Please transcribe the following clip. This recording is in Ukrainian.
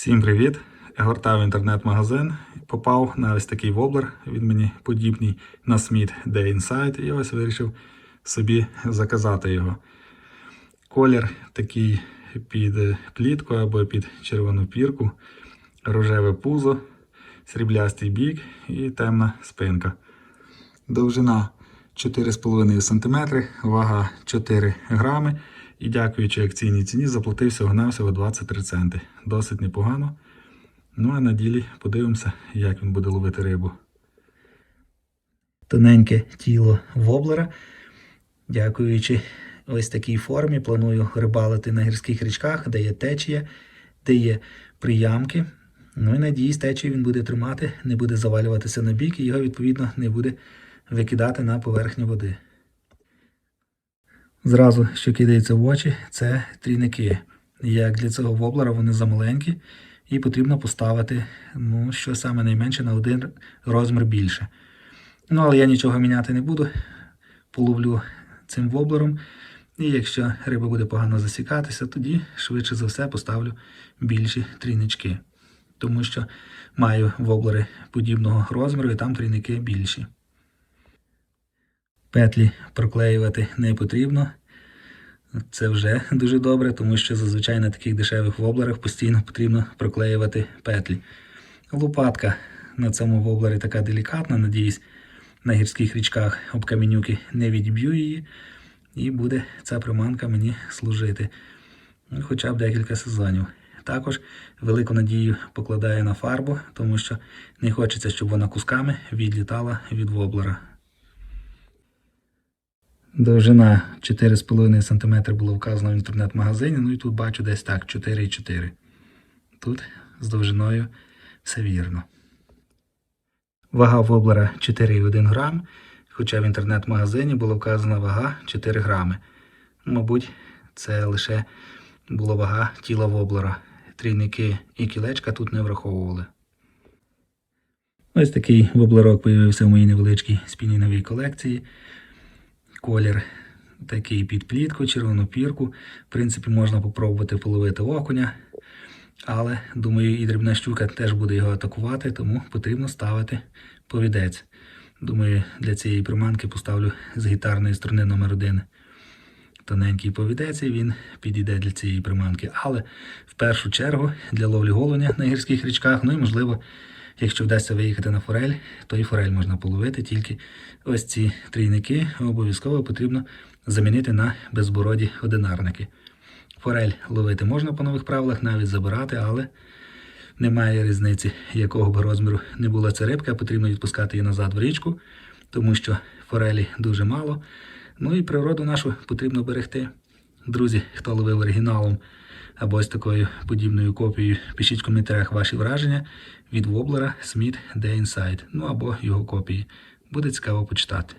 Всім привіт! Гортав інтернет-магазин, попав на ось такий воблер. Він мені подібний на Smith Day Inside і ось вирішив собі заказати його. Колір такий під плітку або під червону пірку, рожеве пузо, сріблястий бік і темна спинка. Довжина 4,5 см, вага 4 грами. І дякуючи акційній ціні, заплатив всього-навсього 23 центи. Досить непогано. Ну а на ділі подивимося, як він буде ловити рибу. Тоненьке тіло воблера. Дякуючи ось такій формі, планую рибалити на гірських річках, де є течія, де є приямки. Ну і надіюсь, течію він буде тримати, не буде завалюватися на бік і його, відповідно, не буде викидати на поверхню води. Зразу, що кидається в очі, це трійники. Як для цього воблера вони замаленькі, і потрібно поставити, ну, що саме найменше на один розмір більше. Ну, але я нічого міняти не буду. Половлю цим воблером. І якщо риба буде погано засікатися, тоді швидше за все поставлю більші трійнички. Тому що маю воблери подібного розміру і там трійники більші. Петлі проклеювати не потрібно. Це вже дуже добре, тому що зазвичай на таких дешевих воблерах постійно потрібно проклеювати петлі. Лопатка на цьому воблері така делікатна, надіюсь, на гірських річках об камінюки не відіб'ю її, і буде ця приманка мені служити хоча б декілька сезонів. Також велику надію покладаю на фарбу, тому що не хочеться, щоб вона кусками відлітала від воблера. Довжина 4,5 см було вказано в інтернет-магазині, ну і тут бачу десь так 4,4. Тут з довжиною все вірно. Вага воблера 4,1 грам, хоча в інтернет-магазині була вказана вага 4 грами. Мабуть, це лише була вага тіла воблера. Трійники і кілечка тут не враховували. Ось такий воблерок появився в моїй невеличкій спінінговій колекції. Колір такий під плітку, червону пірку. В принципі, можна попробувати половити окуня. Але, думаю, і дрібна щука теж буде його атакувати, тому потрібно ставити повідець. Думаю, для цієї приманки поставлю з гітарної струни номер 1 тоненький повідець, і він підійде для цієї приманки. Але в першу чергу для ловлі голуня на гірських річках, ну і можливо. Якщо вдасться виїхати на форель, то і форель можна половити, тільки ось ці трійники обов'язково потрібно замінити на безбороді одинарники. Форель ловити можна по нових правилах, навіть забирати, але немає різниці, якого б розміру не була ця рибка, потрібно відпускати її назад в річку, тому що форелі дуже мало. Ну і природу нашу потрібно берегти. Друзі, хто ловив оригіналом або ось такою подібною копією, пишіть в коментарях ваші враження від воблера Smith Day Inside, ну або його копії. Буде цікаво почитати.